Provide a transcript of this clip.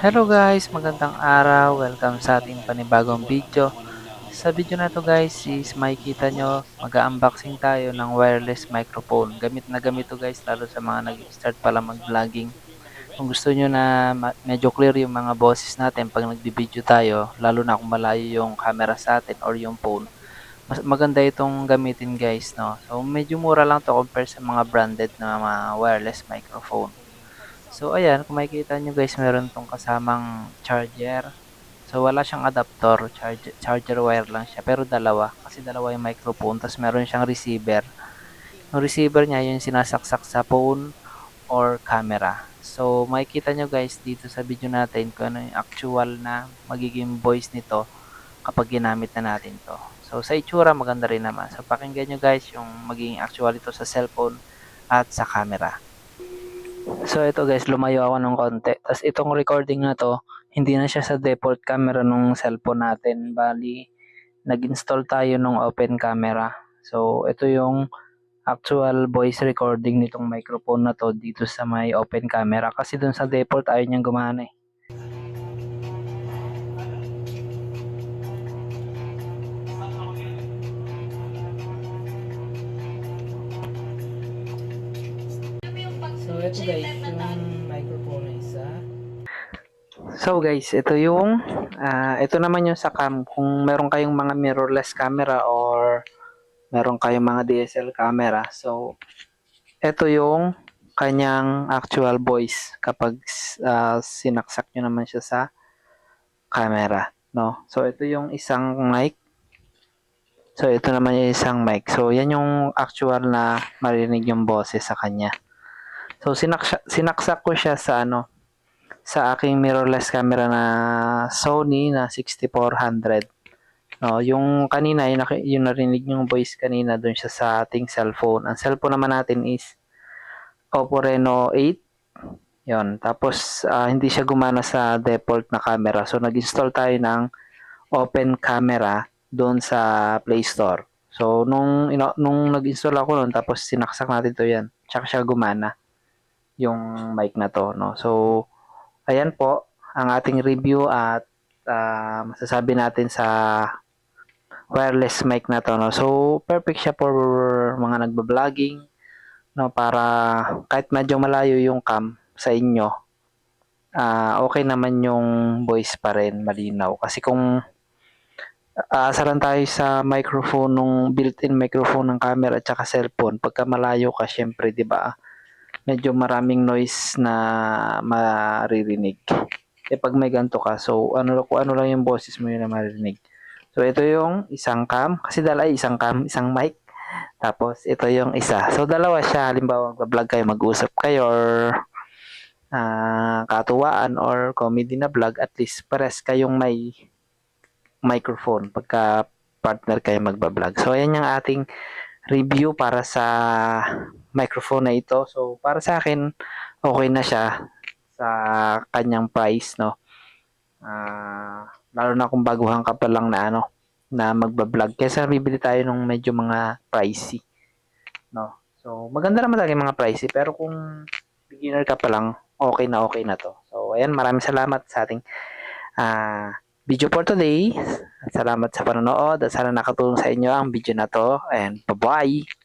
Hello guys, magandang araw. Welcome sa ating panibagong video. Sa video na to guys is makikita nyo mag-unboxing tayo ng wireless microphone. Gamit na gamit to guys lalo sa mga nag-start pala mag-vlogging. Kung gusto nyo na medyo clear yung mga boses natin pag nagbi-video tayo, lalo na kung malayo yung camera sa atin or yung phone, mas maganda itong gamitin guys no. So medyo mura lang to compare sa mga branded na mga wireless microphone. So ayan, kung makikita nyo guys, meron tong kasamang charger. So wala siyang adapter, charger, charger wire lang siya, pero dalawa. Kasi dalawa yung microphone, tapos meron siyang receiver. Yung receiver niya, yung sinasaksak sa phone or camera. So makikita nyo guys dito sa video natin kung ano yung actual na magiging voice nito kapag ginamit na natin to. So sa itsura maganda rin naman. So pakinggan nyo guys yung magiging actual ito sa cellphone at sa camera. So ito guys, lumayo ako ng konti. Tapos itong recording na to, hindi na siya sa default camera nung cellphone natin. Bali, nag-install tayo nung open camera. So ito yung actual voice recording nitong microphone na to dito sa may open camera. Kasi dun sa default ayaw niyang gumana eh. Ito guys, yung microphone na isa. So guys, ito yung ah, ito naman yung sa cam kung meron kayong mga mirrorless camera or meron kayong mga DSL camera. So ito yung kanyang actual voice kapag ah, sinaksak nyo naman siya sa camera, no? So ito yung isang mic. So ito naman yung isang mic. So yan yung actual na marinig yung boses sa kanya. So sinaksak, sinaksak ko siya sa ano sa aking mirrorless camera na Sony na 6400. No, yung kanina yung, yung narinig yung voice kanina doon siya sa ating cellphone. Ang cellphone naman natin is Oppo Reno 8. Yon. Tapos ah, hindi siya gumana sa default na camera. So nag-install tayo ng open camera doon sa Play Store. So nung ino- nung nag-install ako noon tapos sinaksak natin to 'yan. Tsaka siya gumana yung mic na to, no. So ayan po ang ating review at ah, masasabi natin sa wireless mic na to, no. So perfect siya for mga nagba-vlogging, no, para kahit medyo malayo yung cam sa inyo, ah okay naman yung voice pa rin, malinaw. Kasi kung aasaran tayo sa microphone nung built-in microphone ng camera at saka cellphone, pagka malayo ka, syempre, di ba, medyo maraming noise na maririnig. Eh pag may ganito ka, so ano kung ano lang yung boses mo yun na maririnig. So ito yung isang cam, kasi dala ay isang cam, isang mic. Tapos ito yung isa. So dalawa siya, halimbawa mag-vlog kayo, mag-usap kayo or ah, katuwaan or comedy na vlog, at least pares kayong may microphone pagka partner kayo magba-vlog. So ayan yung ating review para sa microphone na ito. So, para sa akin, okay na siya sa kanyang price, no? Ah, lalo na kung baguhan ka pa lang na ano, na magba-vlog. Kesa bibili tayo ng medyo mga pricey, no? So, maganda naman talaga yung mga pricey, pero kung beginner ka pa lang, okay na okay na to. So, ayan, maraming salamat sa ating ah, video for today. Salamat sa panonood at sana nakatulong sa inyo ang video na to. And bye-bye!